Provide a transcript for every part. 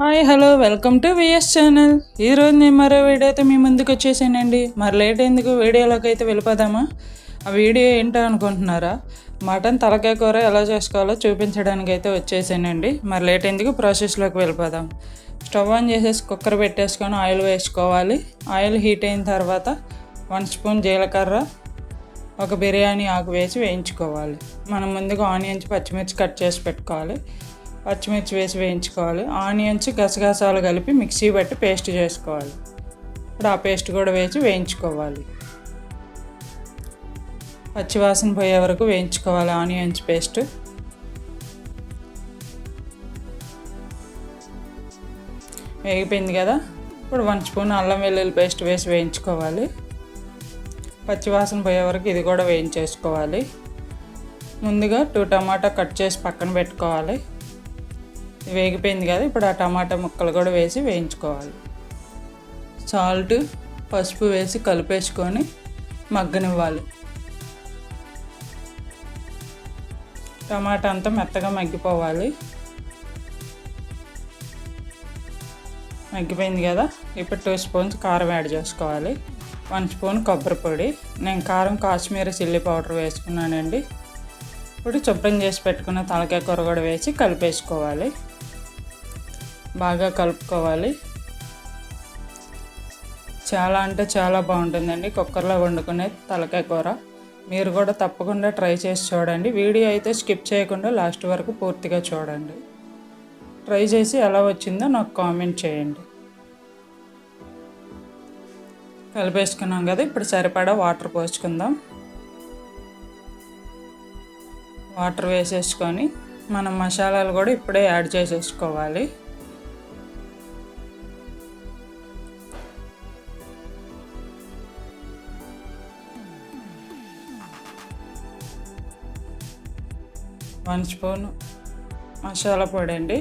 Hi hello welcome to VS channel. ఈరోజు నేను మరో వీడియోతో మీ ముందుకు వచ్చేసానండి. మరి లేట్ ఎందుకు? వీడియోలోకి అయితే వెళ్ళిపోదామా? ఆ వీడియో ఏంటో అనుకుంటున్నారా? మటన్ తలకాయ కూర ఎలా చేసుకోవాలో చూపించడానికి అయితే వచ్చేసానండి. మరి లేట్ ఎందుకు? ప్రాసెస్లోకి వెళ్ళిపోదాం. స్టవ్ ఆన్ చేసేసి కుక్కర్ పెట్టేసుకొని ఆయిల్ వేసుకోవాలి. ఆయిల్ హీట్ అయిన తర్వాత వన్ స్పూన్ జీలకర్ర ఒక బిర్యానీ ఆకు వేసి వేయించుకోవాలి. మనం ముందుగా ఆనియన్స్ పచ్చిమిర్చి కట్ చేసి పెట్టుకోవాలి. పచ్చిమిర్చి వేసి వేయించుకోవాలి. ఆనియన్స్ గసగసాలు కలిపి మిక్సీ పెట్టి పేస్ట్ చేసుకోవాలి. ఇప్పుడు ఆ పేస్ట్ కూడా వేసి వేయించుకోవాలి. పచ్చివాసన పోయే వరకు వేయించుకోవాలి ఆనియన్స్ పేస్ట్. వేగిపోయింది కదా? ఇప్పుడు వన్ స్పూన్ అల్లం వెల్లుల్లి పేస్ట్ వేసి వేయించుకోవాలి. పచ్చివాసన పోయే వరకు ఇది కూడా వేయించేసుకోవాలి. ముందుగా టూ టమాటా కట్ చేసి పక్కన పెట్టుకోవాలి. వేగిపోయింది కదా ఇప్పుడు ఆ టమాటా ముక్కలు కూడా వేసి వేయించుకోవాలి. సాల్ట్ పసుపు వేసి కలిపేసుకొని మగ్గనివ్వాలి. టమాటా అంతా మెత్తగా మగ్గిపోవాలి. మగ్గిపోయింది కదా ఇప్పుడు టూ స్పూన్స్ కారం యాడ్ చేసుకోవాలి. వన్ స్పూన్ కొబ్బరి పొడి. నేను కారం కాశ్మీరీ చిల్లీ పౌడర్ వేసుకున్నానండి. ఇప్పుడు శుభ్రం చేసి పెట్టుకున్న తలకాయ కూర కూడా వేసి కలిపేసుకోవాలి. బాగా కలుపుకోవాలి. చాలా అంటే చాలా బాగుంటుందండి. కుక్కర్లో వండుకునే తలకాయ కూర. మీరు కూడా తప్పకుండా ట్రై చేసి చూడండి. వీడియో అయితే స్కిప్ చేయకుండా లాస్ట్ వరకు పూర్తిగా చూడండి. ట్రై చేసి ఎలా వచ్చిందో నాకు కామెంట్ చేయండి. కలిపేసుకున్నాం కదా ఇప్పుడు సరిపడా వాటర్ పోసుకుందాం. వాటర్ వేసేసుకొని మనం మసాలాలు కూడా ఇప్పుడే యాడ్ చేసేసుకోవాలి. వన్ స్పూన్ మసాలా పొడి అండి.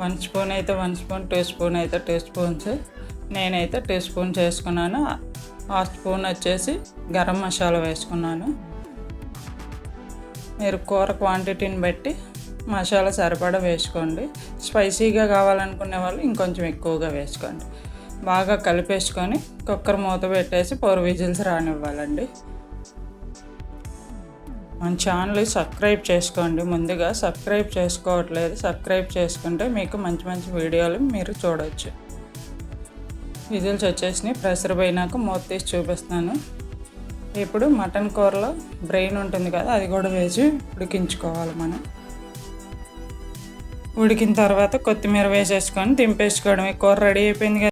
వన్ స్పూన్ అయితే వన్ స్పూన్ టూ స్పూన్ అయితే టూ స్పూన్స్. నేనైతే టూ స్పూన్ చేసుకున్నాను. హాఫ్ స్పూన్ వచ్చేసి గరం మసాలా వేసుకున్నాను. మీరు కూర క్వాంటిటీని బట్టి మసాలా సరిపడా వేసుకోండి. స్పైసీగా కావాలనుకునే వాళ్ళు ఇంకొంచెం ఎక్కువగా వేసుకోండి. బాగా కలిపేసుకొని కుక్కర్ మూత పెట్టేసి ఫోర్ విజిల్స్ రానివ్వాలండి. మన ఛానల్ సబ్స్క్రైబ్ చేసుకోండి. ముందుగా సబ్స్క్రైబ్ చేసుకోవట్లేదు. సబ్స్క్రైబ్ చేసుకుంటే మీకు మంచి మంచి వీడియోలు మీరు చూడవచ్చు విజిల్స్ వచ్చేసినాయి. ప్రెషర్ పోయినాక మూత తీసి చూపిస్తాను ఇప్పుడు మటన్ కూరలో బ్రెయిన్ ఉంటుంది కదా అది కూడా వేసి ఉడికించుకోవాలి మనం. ఉడికిన తర్వాత కొత్తిమీర వేసేసుకొని దింపేసుకోవడం కూర రెడీ అయిపోయింది కదా.